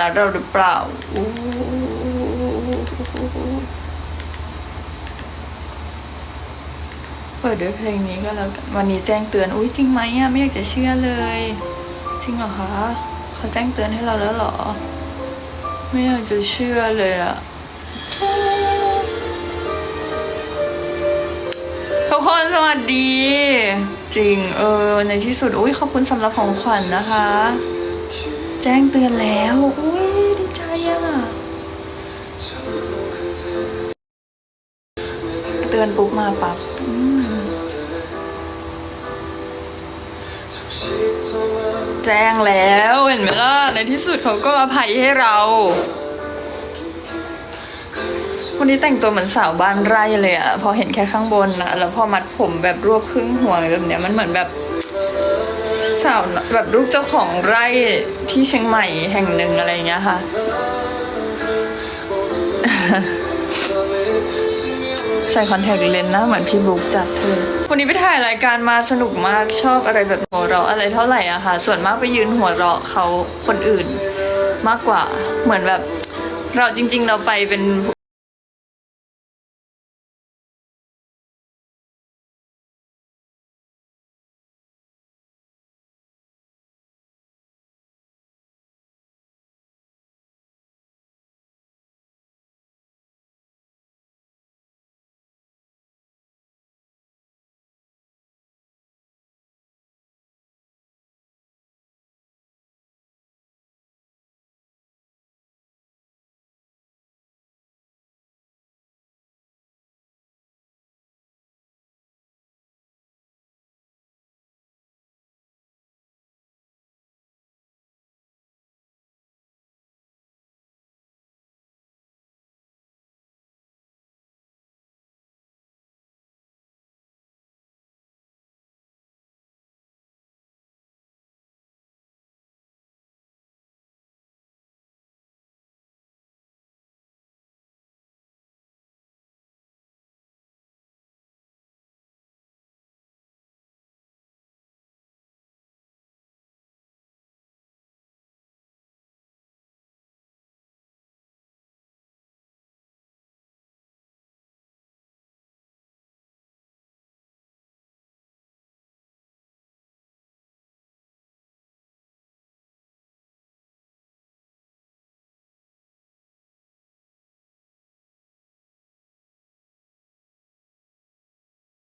นะเราหรือเปล่าเปิดด้วยเพลงนี้ก็แล้วกันวันนี้แจ้งเตือน อุ้ยจริงไหมอะไม่อยากจะเชื่อเลย จริงเหรอคะเขาแจ้งเตือนให้เราแล้วเหรอ ไม่อยากจะเชื่อเลยอะทุกคนสวัสดี จริงเออในที่สุดอุ้ยขอบคุณสำหรับของขวัญนะคะ แจ้งเตือนแล้ว อนปุ๊บมาปั๊บแจ้งแล้วเห็นไหมล่ะในที่สุดเขาก็อภัยให้เรา วันนี้แต่งตัวเหมือนสาวบ้านไร่เลยอะพอเห็นแค่ข้างบนนะแล้วพอมัดผมแบบรวบครึ่งหัวแบบเนี้ยมันเหมือนแบบสาวแบบลูกเจ้าของไร่ที่เชียงใหม่แห่งหนึ่งอะไรอย่างเงี้ยค่ะ ใส่คอนแทคเลนส์นะเหมือนพี่บุ๊กจัดเธอวันนี้ไปถ่ายรายการมาสนุกมากชอบอะไรแบบหัวเราะอะไรเท่าไหร่อะค่ะ ส่วนมากไปยืนหัวเราะเขาคนอื่นมากกว่าเหมือนแบบเราจริง ๆ เราไปเป็น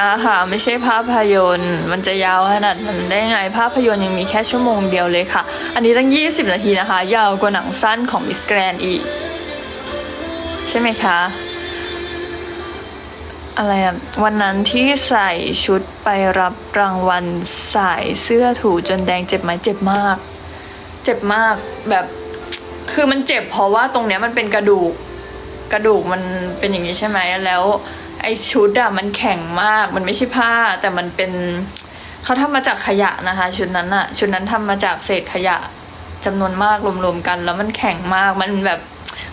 อ่าค่ะไม่ใช่ภาพยนตร์ มันจะยาวขนาดนั้นได้ไงภาพยนตร์ยังมีแค่ชั่วโมงเดียวเลยค่ะ อันนี้ตั้ง 20 นาทีนะคะ ยาวกว่าหนังสั้นของมิสแกรนอีก ใช่ไหมคะ อะไรอะวันนั้นที่ใส่ชุดไปรับรางวัลใส่เสื้อถูจนแดงเจ็บไหมเจ็บมาก เจ็บมากแบบคือมันเจ็บเพราะว่าตรงเนี้ยมันเป็นกระดูก กระดูกมันเป็นอย่างนี้ใช่ไหมแล้ว ไอชุดอะมันแข็งมาก มันไม่ใช่ผ้า แต่มันเป็นเขาทำมาจากขยะนะคะ ชุดนั้นอะชุดนั้นทำมาจากเศษขยะจำนวนมากรวมๆกัน แล้วมันแข็งมากมันแบบ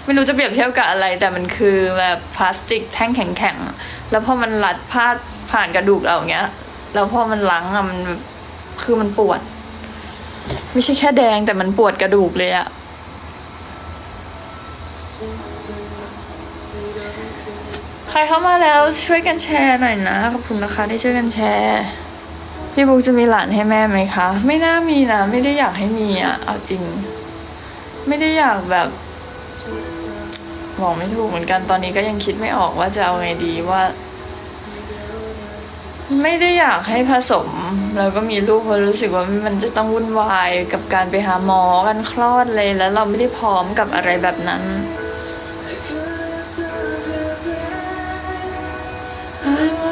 ไม่รู้จะเปรียบเทียบกับอะไร แต่มันคือแบบพลาสติกแท่งแข็งๆแล้วพอมันลัดพาดผ่านกระดูกเราอย่างเงี้ย แล้วพอมันล้างอะมันคือมันปวด ไม่ใช่แค่แดงแต่มันปวดกระดูกเลยอะ ใครเข้ามาแล้วช่วยกันแชร์หน่อยนะ ขอบคุณนะคะที่ช่วยกันแชร์ พี่บุ๊กจะมีหลานให้แม่ไหมคะ ไม่น่ามีนะ ไม่ได้อยากให้มีอะ เอาจริง ไม่ได้อยากแบบบอกไม่ถูกเหมือนกันตอนนี้ก็ยังคิดไม่ออกว่าจะเอาไงดีว่า ไม่ได้อยากให้ผสม แล้วก็มีลูกเพราะรู้สึกว่ามันจะต้องวุ่นวายกับการไปหาหมอกันคลอดเลยแล้วเราไม่ได้พร้อมกับอะไรแบบนั้น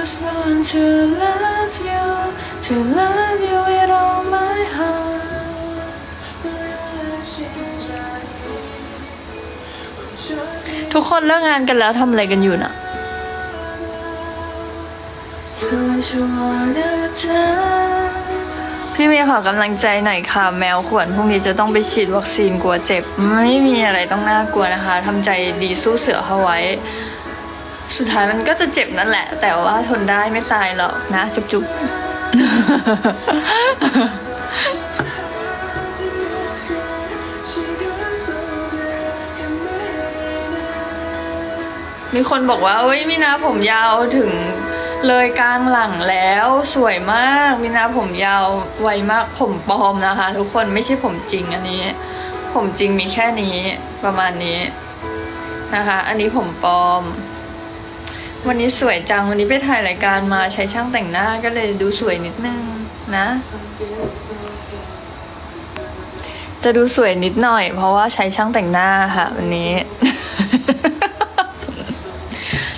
was born to love you, to love you with all my heart. ทุกคนเลิกงานกันแล้วทำอะไรกันอยู่น่ะพี่เมย์ขอกำลังใจหน่อยค่ะ แมวขวนพรุ่งนี้จะต้องไปฉีดวัคซีนกลัวเจ็บ ไม่มีอะไรต้องน่ากลัวนะคะทำใจดีสู้เสือเข้าไว้ สุดท้ายมันก็จะเจ็บนั่นแหละ แต่ว่าทนได้ไม่ตายหรอกนะ จุ๊บๆ มีคนบอกว่าเอ้ยมีนาผมยาวถึงเลยกลางหลังแล้วสวยมากมีนาผมยาวไวมากผมปลอมนะคะ ทุกคนไม่ใช่ผมจริงอันนี้ ผมจริงมีแค่นี้ประมาณนี้นะคะ อันนี้ผมปลอม วันนี้สวยจัง วันนี้ไปถ่ายรายการมาใช้ช่างแต่งหน้าก็เลยดูสวยนิดนึงนะ จะดูสวยนิดหน่อย เพราะว่าใช้ช่างแต่งหน้าค่ะวันนี้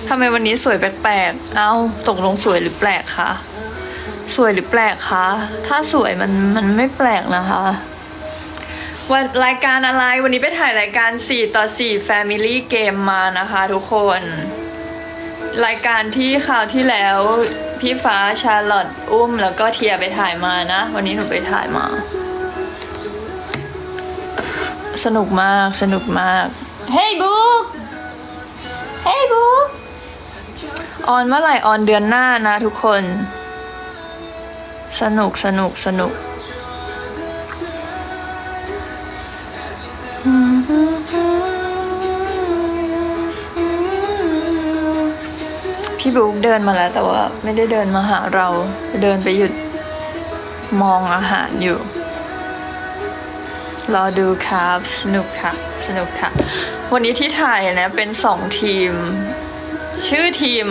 ทำไมวันนี้สวยแปลกๆ เอ้าตกลงสวยหรือแปลกคะ สวยหรือแปลกคะ ถ้าสวยมันมันไม่แปลกนะคะวันรายการอะไรวันนี้ไปถ่ายรายการ 4 ต่อ 4 Family Game มานะคะทุกคน รายการที่คราวที่แล้ว พี่ฟ้าชาร์ลอตอุ้ม แล้วก็เทียไปถ่ายมานะ วันนี้หนูไปถ่ายมา สนุกมากสนุกมาก เฮ้ยบุ๊กเฮ้ยบุ๊กออนเมื่อไหร่ออนเดือนหน้านะทุกคน สนุกสนุกสนุก ดินมาแล้ว แต่ว่าไม่ได้เดินมาหาเรา เดินไปหยุดมองอาหารอยู่ รอดูครับสนุกค่ะ สนุกค่ะ วันนี้ที่ถ่ายนะเป็นสองทีม ชื่อทีม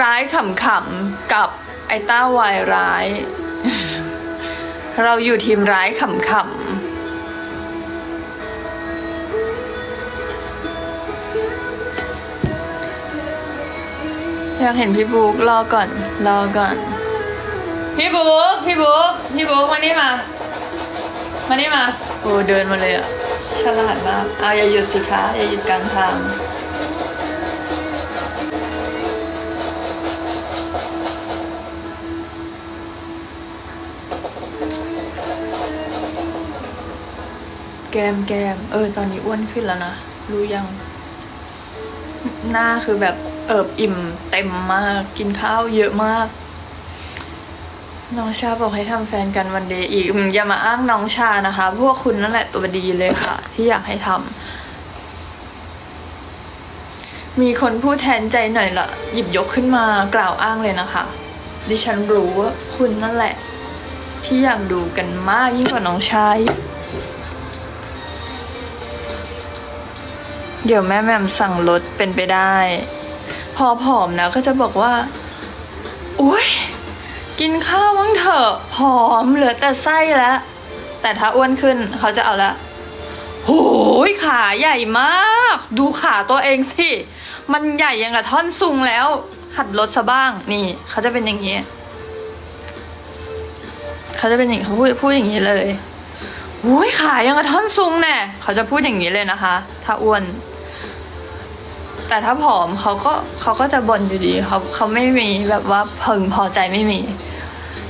ร้ายขำๆกับไอต้าวายร้าย เราอยู่ทีมร้ายขำๆ อยากเห็นพี่บุ๊กรอก่อน รอก่อน พี่บุ๊กพี่บุ๊กพี่บุ๊กมานี่มา มานี่มา โอ้เดินมาเลยอะฉลาดมากเอาอย่าหยุดสิคะอย่าหยุดกลางทางแกมแกม เออ ตอนนี้อ้วนขึ้นแล้วนะ รู้ยัง หน้าคือแบบ เอิบอิ่มเต็มมาก กินข้าวเยอะมาก น้องชาบอกให้ทำแฟนกันวันเดย์อีกอย่ามาอ้างน้องชานะคะ พวกคุณนั่นแหละตัวดีเลยค่ะ ที่อยากให้ทำมีคนพูดแทนใจหน่อยละหยิบยกขึ้นมากล่าวอ้างเลยนะคะ ดิฉันรู้ว่าคุณนั่นแหละ ที่อยากดูกันมากยิ่งกว่าน้องชายเดี๋ยวแม่แหม่มสั่งลดเป็นไปได้ พอผอมนะก็จะบอกว่า อุ้ยกินข้าวมั้งเถอะผอมเหลือแต่ไส้แล้ว แต่ถ้าอ้วนขึ้นเขาจะเอาละโหยขาใหญ่มาก ดูขาตัวเองสิ มันใหญ่ยังกับท่อนซุงแล้ว หัดลดซะบ้างนี่ เขาจะเป็นอย่างนี้เขาจะเป็นอย่างเขาพูดพูดอย่างนี้เลยโอ้ยขายังกับท่อนซุงแน่เขาจะพูดอย่างนี้เลยนะคะ ถ้าอ้วน แต่ถ้าผอมเขาก็เขาก็จะบ่นอยู่ดีเขาเขาไม่มีแบบว่าพึงพอใจไม่มี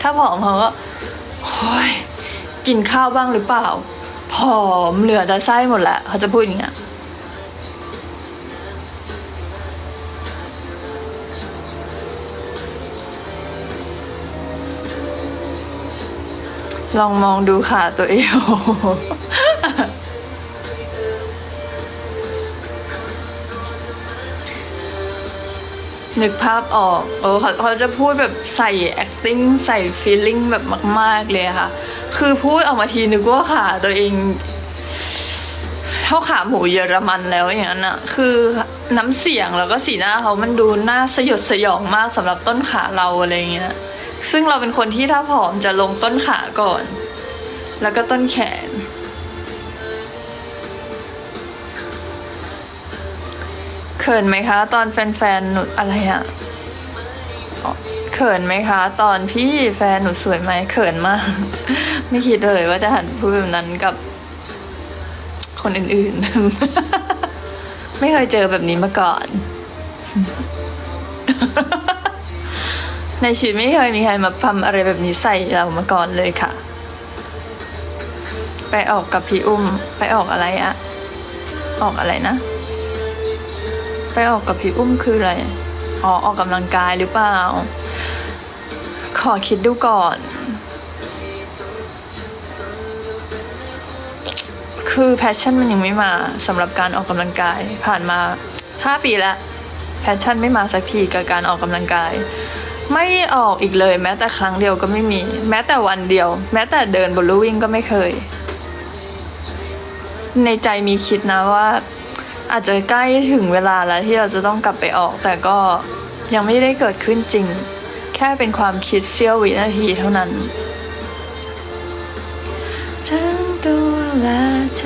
ถ้าผอมเขาก็โอ้ยกินข้าวบ้างหรือเปล่า ผอมเหลือแต่ไส้หมดแล้วเขาจะพูดอย่างเงี้ยลองมองดูขาตัวเอง นึกภาพออกเออเขาเขาจะพูดแบบใส่ acting ใส่ feeling แบบมาก ๆ เลยค่ะ คือพูดออกมาทีนึกว่าขาตัวเอง เท่าขาหมูเยอรมันแล้วอย่างนั้นอะคือน้ำเสียงแล้วก็สีหน้าเขามันดูน่าสยดสยองมากสำหรับต้นขาเราอะไรเงี้ย ซึ่งเราเป็นคนที่ถ้าผอมจะลงต้นขาก่อน แล้วก็ต้นแขน ขินไหมคะ ตอนแฟนๆหนูอะไรอะเขินไหมคะ ตอนพี่แฟนหนูสวยไหมเขินมาก ไม่คิดเลยว่าจะหันพูดแบบนั้นกับคนอื่นๆ ไม่เคยเจอแบบนี้มาก่อน ในชีวิตไม่เคยมีใครมาทำอะไรแบบนี้ใส่เรามาก่อนเลยค่ะ ไปออกกับพี่อุ้ม ไปออกอะไรอะออกอะไรนะ ไปออกกับพี่อุ้มคืออะไร อ๋อ ออกกำลังกายหรือเปล่า ขอคิดดูก่อน คือแพชชั่นมันยังไม่มาสำหรับการออกกำลังกาย ผ่านมาห้าปีแล้วแพชชั่นไม่มาสักทีกับการออกกำลังกาย ไม่ออกอีกเลย แม้แต่ครั้งเดียวก็ไม่มี แม้แต่วันเดียว แม้แต่เดินบนลู่วิ่งก็ไม่เคย ในใจมีคิดนะว่า อาจจะใกล้ถึงเวลาแล้วที่เราจะต้องกลับไปออก แต่ก็ยังไม่ได้เกิดขึ้นจริง แค่เป็นความคิดเสี้ยววินาทีเท่านั้นทั้งตัวและใจ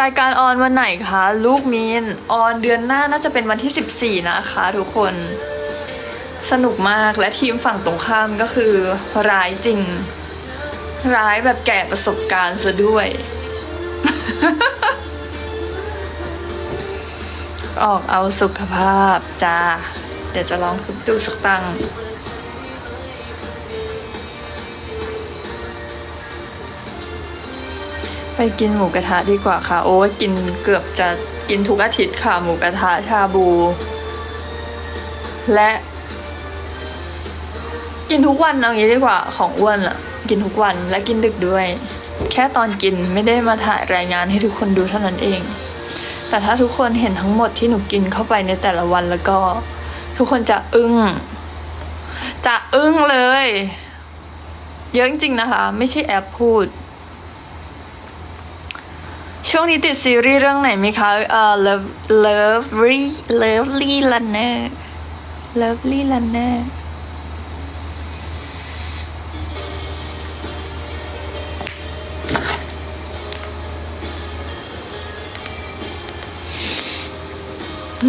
รายการออนวันไหนคะ ลูกมีนออนเดือนหน้าน่าจะเป็นวันที่ 14 นะคะทุกคน สนุกมากและทีมฝั่งตรงข้ามก็คือ ร้ายจริง ร้ายแบบแก่ประสบการณ์ซะด้วย ออกเอาสุขภาพจ้า เดี๋ยวจะลองทุบดูสักตั้งไปกินหมูกระทะดีกว่าค่ะ โอ้กินเกือบจะกินทุกอาทิตย์ค่ะ หมูกระทะชาบู และ กินทุกวันเอางี้ดีกว่าของอ้วนอะกินทุกวันและกินดึกด้วย แค่ตอนกินไม่ได้มาถ่ายรายงานให้ทุกคนดูเท่านั้นเอง แต่ถ้าทุกคนเห็นทั้งหมดที่หนูกินเข้าไปในแต่ละวันแล้วก็ ทุกคนจะอึ้ง จะอึ้งเลย เยอะจริงๆนะคะ ไม่ใช่แอปพูด ช่วงนี้ติดซีรีส์เรื่องไหนไหมคะเอ่อ Love Lovely Lovely Runner Lovely Runner มิ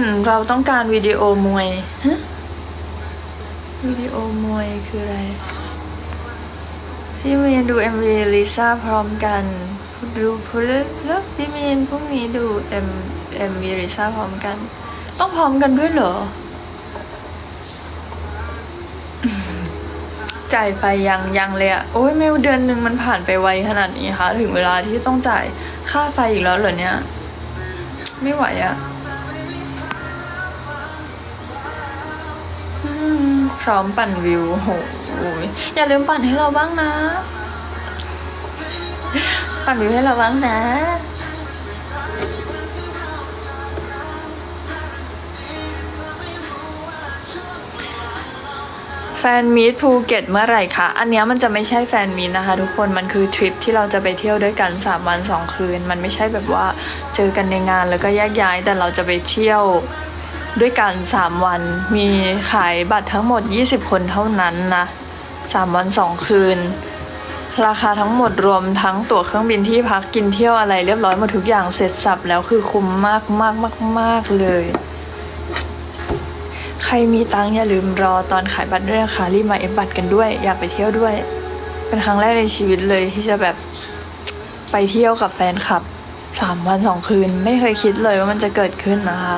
นเราต้องการวิดีโอมวยฮะวิดีโอมวยคืออะไร พี่มีนดู MV ลิซ่าพร้อมกันดูพูดแล้วพี่มีนพรุ่งนี้ดู M MV ลิซ่าพร้อมกัน ต้องพร้อมกันด้วยเหรอ จ่ายไฟยังยังเลยอะโอ้ยไม่เดือนหนึ่งมันผ่านไปไวขนาดนี้คะถึงเวลาที่ต้องจ่ายค่าไฟอีกแล้วเหรอเนี่ย ไม่ไหวอะพร้อมปั่นวิวโห ยอย่าลืมปั่นให้เราบ้างนะ ปั่นวิวให้เราบ้างนะ แฟนมีตภูเก็ตเมื่อไหร่คะ อันเนี้ยมันจะไม่ใช่แฟนมีตนะคะ ทุกคน มันคือทริปที่เราจะไปเที่ยวด้วยกัน 3 วัน 2 คืน มันไม่ใช่แบบว่าเจอกันในงานแล้วก็แยกย้าย แต่เราจะไปเที่ยวด้วยกัน 3 วัน มีขายบัตรทั้งหมด 20 คนเท่านั้นนะ 3 วัน 2 คืน ราคาทั้งหมดรวมทั้งตั๋วเครื่องบินที่พักกินเที่ยวอะไรเรียบร้อยหมดทุกอย่างเสร็จสับแล้วคือคุ้มมากมากมากมากเลย ใครมีตังค์อย่าลืมรอตอนขายบัตรด้วยนะคะรีบมาเอฟบัตรกันด้วย อยากไปเที่ยวด้วย เป็นครั้งแรกในชีวิตเลยที่จะแบบไปเที่ยวกับแฟนคลับสามวันสองคืนไม่เคยคิดเลยว่ามันจะเกิดขึ้นนะคะ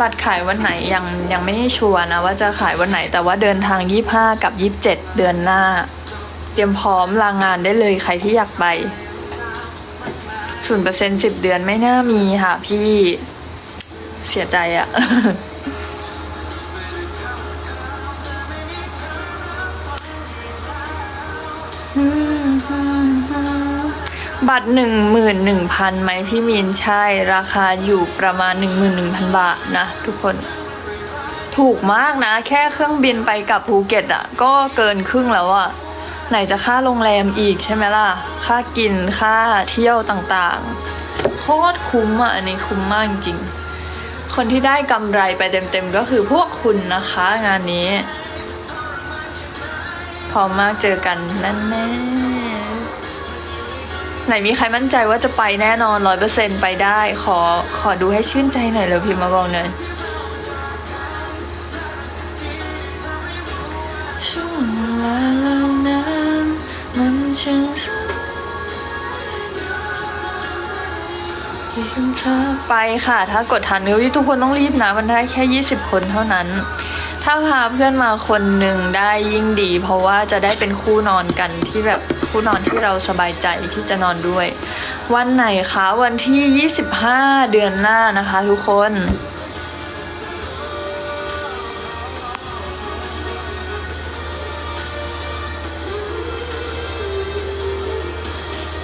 บัตรขายวันไหนยังยังไม่ชัวร์นะว่าจะขายวันไหนแต่ว่าเดินทางยี่ห้ากับยี่สิบเจ็ดเดือนหน้า เตรียมพร้อมลางานได้เลยใครที่อยากไปศูนย์เปอร์เซ็นสิบเดือนไม่น่ามีค่ะพี่เสียใจอะ บัตรหนึ่งหมื่นหนึ่งพันไหมพี่มีนใช่ราคาอยู่ประมาณหนึ่งหมื่นหนึ่งพันบาทนะทุกคน ถูกมากนะ แค่เครื่องบินไปกับภูเก็ตอะก็เกินครึ่งแล้วอะไหนจะค่าโรงแรมอีกใช่ไหมล่ะ ค่ากินค่าเที่ยวต่างๆ โคตรคุ้มอะอันนี้คุ้มมากจริง คนที่ได้กำไรไปเต็มๆ ก็คือพวกคุณนะคะงานนี้ พร้อมมากเจอกันแน่แน่ๆ ไหนมีใครมั่นใจว่าจะไปแน่นอนร้อยเปอร์เซ็นไปได้ ขอขอดูให้ชื่นใจหน่อยเลยพิมพ์มาบอกหน่อยช่วงเวลาเหล่านั้นมันช่างไปค่ะ ถ้ากดทันเดี๋ยวทุกคนต้องรีบนะ มันได้แค่ 20 คนเท่านั้น ถ้าพาเพื่อนมาคนหนึ่งได้ยิ่งดี เพราะว่าจะได้เป็นคู่นอนกันที่แบบคู่นอนที่เราสบายใจที่จะนอนด้วย วันไหนคะวันที่ 25 เดือนหน้านะคะทุกคน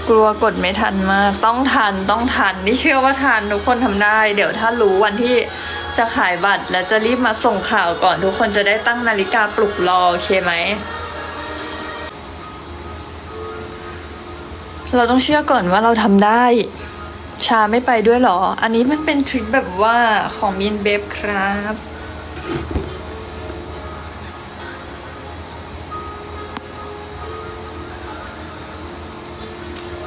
กลัวกดไม่ทันมาก ต้องทันต้องทันนี่เชื่อว่าทันทุกคนทำได้ เดี๋ยวถ้ารู้วันที่ จะขายบัตรและจะรีบมาส่งข่าวก่อนทุกคนจะได้ตั้งนาฬิกาปลุกรอโอเคไหม เราต้องเชื่อก่อนว่าเราทำได้ ชาไม่ไปด้วยหรอ อันนี้มันเป็นทริปแบบว่าของมินเบฟครับ